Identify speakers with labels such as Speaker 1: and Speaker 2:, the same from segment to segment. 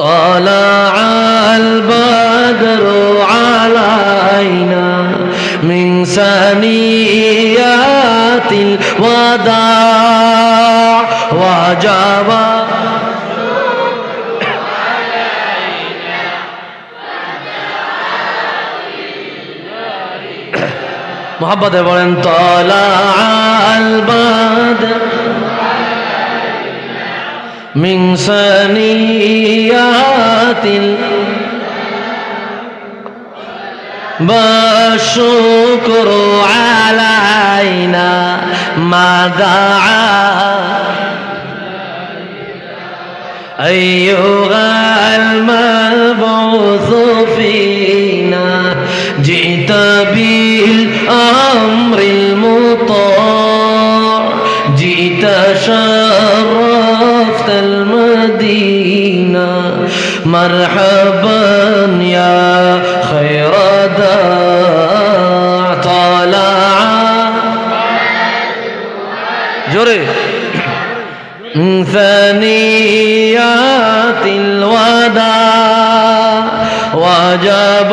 Speaker 1: طلع البدر علينا من ثنيات الوداع وجب محبت بولن طلع البدر من ثنيات والشكر علينا ما دعا. أيها المبعوث فينا جئت بالأمر المطاع. جئت شرفت المدينة. مرحبا يا خير داع. طلع جري ثنيات الوداع. وجب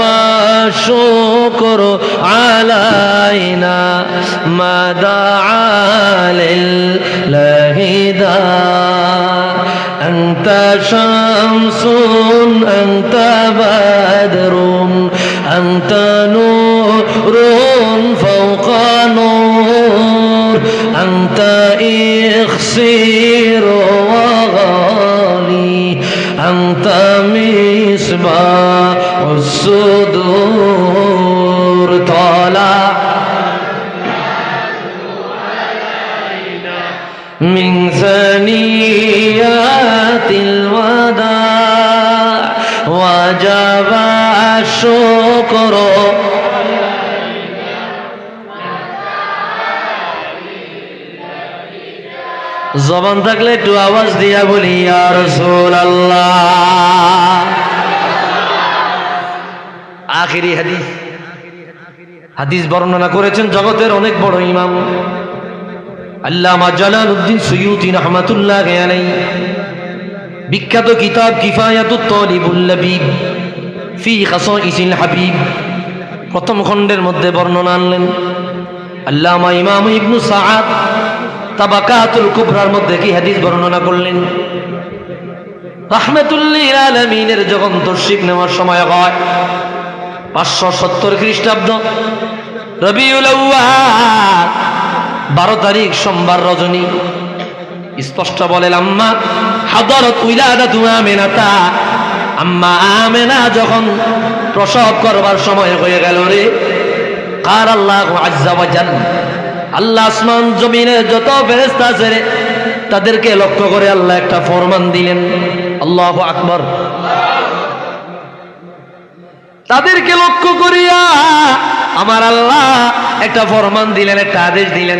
Speaker 1: الشكر علينا ما دعا لله داع. أنت شمس أنت بدر أنت نور فوق نور أنت إخسير وغالي أنت مصباح الصدور আসো করো। জবান থাকলে একটু আওয়াজ দিয়া বলি আর সোল আল্লাহ আখিরি হাদিস। হাদিস বর্ণনা করেছেন জগতের অনেক বড় ইমাম। আল্লামা জালাল উদ্দিন সৈয়ুদ্দিন আহমতুল্লাহ বিখ্যাত কিতাব কিফায়াতুল তলিবুল্লবী ফি হাবিব। প্রথম খণ্ডের মধ্যে বর্ণনা আনলেন, আল্লামা ইমাম ইবনু সাআদ তাবাকাতুল কুবরার মধ্যে কি হাদিস বর্ণনা করলেন? রাহমাতুল্লিল আলামিনের যখন তশরিফ নেওয়ার সময় হয়, পাঁচশো সত্তর খ্রিস্টাব্দ রবিউল বারো তারিখ সোমবার রজনী। স্পষ্ট বলেন, আম্মা হাদরত উইলাদাতু আমিনাতা আম্মা আমেনা যখন প্রসব করবার সময় হয়ে গেল রে, কার আল্লাহ জাল আল্লাহ আসমান জমিনের যত ফেরেশতা আছে রে, তাদেরকে লক্ষ্য করে আল্লাহ একটা ফরমান দিলেন, আল্লাহ আকবর। তাদেরকে লক্ষ্য করিয়া আমার আল্লাহ একটা ফরমান দিলেন, একটা আদেশ দিলেন।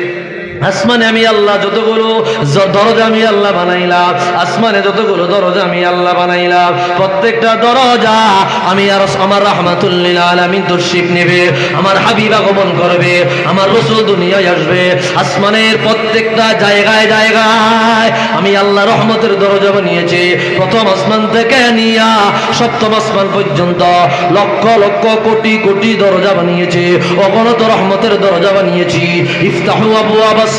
Speaker 1: আসমানে আমি আল্লাহ যতগুলো দরজা আমি আল্লাহ বানাইলাম, আসমানে যতগুলো দরজা আমি আল্লাহ বানাইলাম, প্রত্যেকটা দরজা আমি আর আমার রহমাতুল্লিল আলামিন তশরিফ নেবে, আমার হাবিব আগমন করবে, আমার রসুল দুনিয়ায় আসবে, আসমানের প্রত্যেকটা জায়গায় জায়গায় আমি আল্লাহ রহমতের দরজা বানিয়েছি। প্রথম আসমান থেকে নিয়া সপ্তম আসমান পর্যন্ত লক্ষ লক্ষ কোটি কোটি দরজা বানিয়েছে, অগণত রহমতের দরজা বানিয়েছি। ইফতাহু আবু আবাস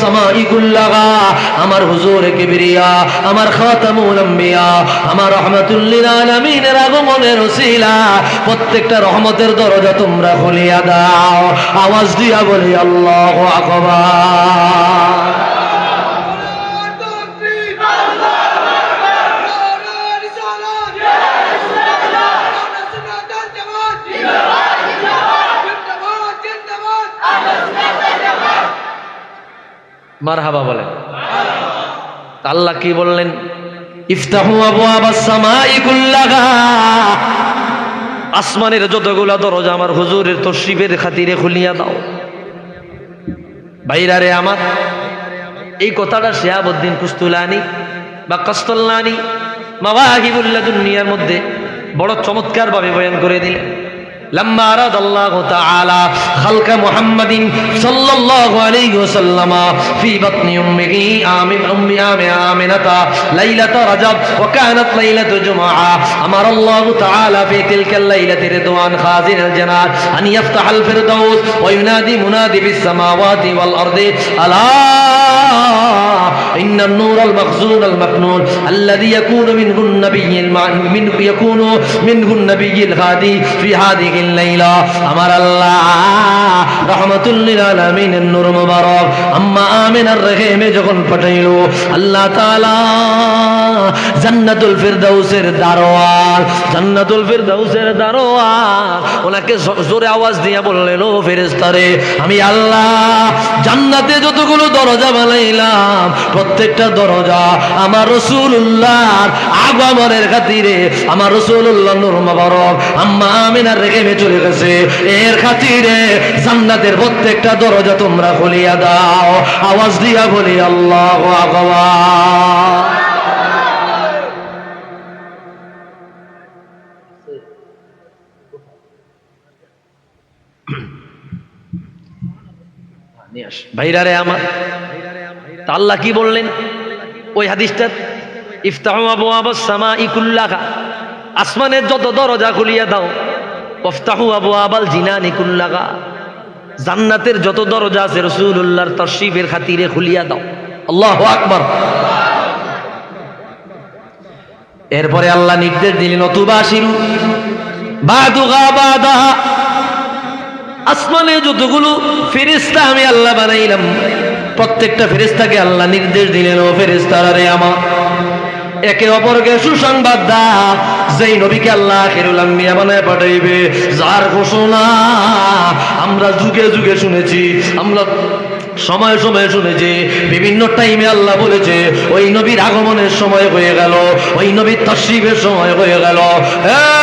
Speaker 1: আমার হুজুর কিবরিয়া, আমার খাতামুল আম্বিয়া, আমার রহমাতুল আলামিনের আগমনের ওসিলা, প্রত্যেকটা রহমতের দরজা তোমরা খুলিয়া দাও। আওয়াজ দিয়া বলি, আল্লাহু আকবার। মারহাবা বলেন তা আল্লাহ কি বললেন? আসমানের যতগুলা দরজা আমার হুজুরের তশরিফের খাতিরে খুলিয়া দাও। বাইরারে আমার, এই কথাটা শেহাবুদ্দিন কুস্তুলানি বা কস্তল্লানি মাওয়াহিবুল্লাহ দুনিয়ার মধ্যে বড় চমৎকার ভাবে বয়ান করে দিলেন। لما أراد الله تعالى خلق محمد صلى الله عليه وسلم في بطن أمه آمن أم آم آمنة ليلة رجب وكانت ليلة جمعة. أمر الله تعالى في تلك الليلة رضوان خازن الجنات أن يفتح الفردوس وينادي منادي في السماوات والأرض ألا إن النور المخزون المكنون الذي يكون منه النبي المع- من يكون منه النبي الهادي في هذه الليلة أمر الله رحمة للعالمين النور مبارك أما آمن الرحيم যখন পাঠাইলো আল্লাহ তাআলা জান্নাতুল ফিরদাউসের দারোয়ান জান্নাতুল ফিরদাউসের দারোয়ান ওনাকে জ- জোরে আওয়াজ দিয়ে বললেন ও ফেরেশতারে আমি আল্লাহ জান্নাতে যতগুলো দরজা বানাইলাম প্রত্যেকটা দরজা আমার রসুল্লাহর আগমনের খাতিরে, আমার রসুল্লাহ নূর মোবারক আম্মা আমিনার রেখে মে চলে গেছে। এর খাতিরে জান্নাতের প্রত্যেকটা দরজা তোমরা খুলিয়া দাও। আওয়াজ দিয়া বলি, আল্লাহ আকবার। আমার তা আল্লাহ কি বললেন? ওই হাদিসটা, ইফতাহু আবু আবাস সামা ইকুল্লাহা আসমানের যত দরজা খুলিয়া দাও ওফতাহু আবু আবাল জিনান ইকুল্লাহা জান্নাতের যত দরজা আছে রসুল্লাহর তশরিফের খাতিরে খুলিয়া দাও। আল্লাহ আকবর। এরপরে আল্লাহ নির্দেশ দিলেন অতুবাসিরু বাদুগা বাদাহা। আসমানে যতগুলো ফেরিস্তা আমি আল্লাহ বানাইলাম, প্রত্যেকটা ফেরিস্তাকে আল্লাহ নির্দেশ দিলেন, ও ফেরিস্তারা রে আমার। একে অপরকে সুসংবাদ দা যেই নবীকে আল্লাহ বানায় পাঠাইবে। যার ঘোষণা আমরা যুগে যুগে শুনেছি, আমরা সময় সময় শুনেছি, বিভিন্ন টাইমে আল্লাহ বলেছে, ওই নবীর আগমনের সময় হয়ে গেল, ওই নবীর তশরিফের সময় হয়ে গেল। হ্যাঁ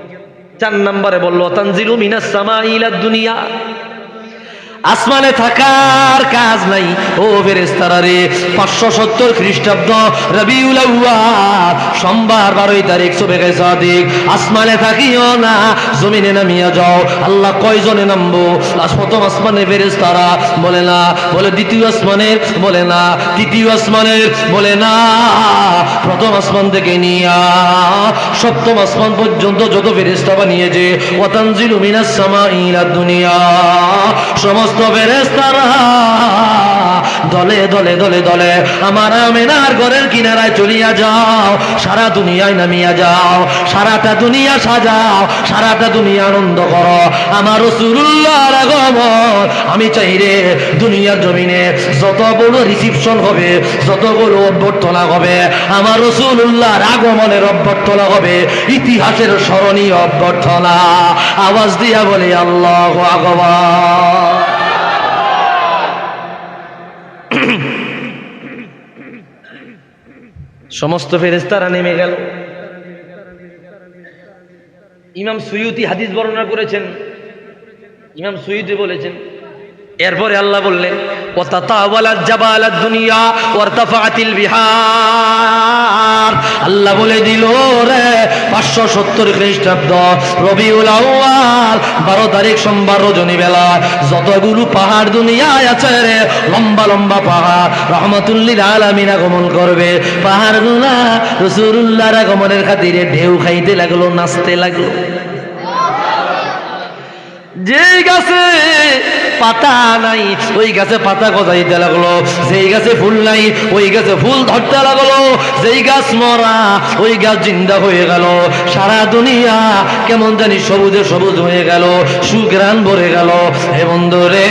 Speaker 1: চার নম্বরে বলল তানজিলু মিনাস দুনিয়া। আসমানে থাকার কাজ নাই। ও ফেরেস্তারা রে, পাঁচশো সত্তর খ্রিস্টাব্দ রবিউল সোমবার বারোই তারিখ সুবেগে সাদিক। আসমানে থাকিও না, জমিনে নামিয়া যাও। আল্লাহ কয়জনে নামবো? প্রথম আসমানে ফেরেস্তারা বলে না, বলে দ্বিতীয় আসমানের বলে না, তৃতীয় আসমানের বলে না। প্রথম আসমান থেকে নিয়া, সপ্তম আসমান পর্যন্ত যত ফেরেস্তা বানিয়েছে, ওয়াতানজিলু মিনাস সামাইলা দুনিয়া। সমস্ত দলে দলে দলে দলে আমার আমেনার ঘরের কিনারায় চলিয়া যাও, সারা দুনিয়ায় নামিয়া যাও, সারাটা দুনিয়া সাজাও, সারাটা দুনিয়া আনন্দ করো। আমার রসুল্লাহর আগমন আমি চাই রে, দুনিয়ার জমিনে যত বড় রিসিপশন হবে, যত বড় অভ্যর্থনা হবে, আমার রসুল্লাহর আগমনের অভ্যর্থনা হবে, ইতিহাসের স্মরণীয় অভ্যর্থনা। আওয়াজ দিয়া বলে, আল্লাহ আগমন সমস্ত ফেরেস্তারা নেমে গেল। ইমাম সুয়ুতি হাদিস বর্ণনা করেছেন। ইমাম সুয়ুতি বলেছেন। এরপরে আল্লাহ বললেন ওয়াতাতাওয়ালাত জাবালাদ দুনিয়া ওয়ারতাফাতিল বিহার। আল্লাহ বলে দিল রে 570 খ্রিস্টাব্দ, রবিউল আউয়াল 12 তারিখ সোমবার রজনী বেলা, যতগুলো পাহাড় দুনিয়ায় আছে রে, লম্বা লম্বা পাহাড় রহমাতুল্লিল আলামিন আগমন করবে। পাহাড়গুলা রাসূলুল্লাহর আগমনের খাতিরে ঢেউ খাইতে লাগল, নাচতে লাগল। যেই গাছে পাতা নাই, ওই গাছে পাতা গজাইতে লাগল, যেই গাছে ফুল নাই, ওই গাছে ফুল ধরতে লাগল, যেই গাছ মরা, ওই গাছ জিন্দা হয়ে গেল। সারা দুনিয়া কেমন জানি সবুজে সবুজ হয়ে গেল সুগ্রাণ ভরে গেল। হে বন্ধুরে,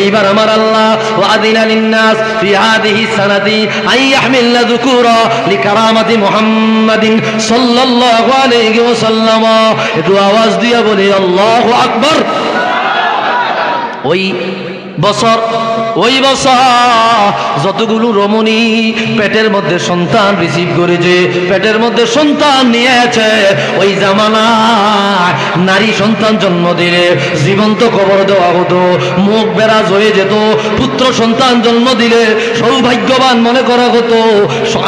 Speaker 1: এইবার আমার আল্লাহ, ওয়াদিনা লিন্নাস ফি হাদিহি সানাতি আই ইয়াহমিলনা যুকুরা লিকারামাতি মুহাম্মাদিন সাল্লাল্লাহু আলাইহি ওয়াসাল্লাম। একটু আওয়াজ দিয়া বলি, আল্লাহু আকবার। ওই বছর ওই বছর যতগুলো রমণী পেটের মধ্যে সন্তান রিসিভ করেছে, পেটের মধ্যে সন্তান নিয়েছে, ওই জামানা নারী সন্তান জন্ম দিলে জীবন্ত কবর দেওয়া হতো, মুখ বেরাজ হয়ে যেত, পুত্র সন্তান জন্ম দিলে সৌভাগ্যবান মনে করা হতো,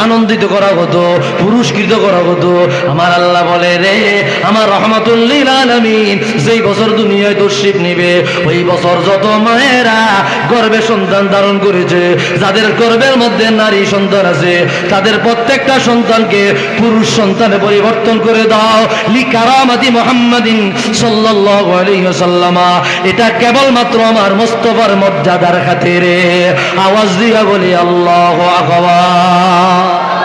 Speaker 1: আনন্দিত করা হতো, পুরস্কৃত করা হতো। আমার আল্লাহ বলে, রে, আমার রহমাতুল্লিল আলামিন, যেই বছর দুনিয়ায় তশরিফ নিবে, ওই বছর যত মায়েরা গর্বে সন্তান ধারণ করেছে, যাদের গর্বের মধ্যে নারী সন্তান আছে, তাদের প্রত্যেকটা সন্তানকে পুরুষ সন্তানে পরিবর্তন করে দাও। লিকারামাদি মোহাম্মদিন সাল্লামা এটা কেবলমাত্র আমার মোস্তফার মর্যাদার খাতিরে। আওয়াজ দিয়া বলি, আল্লাহ আকবার।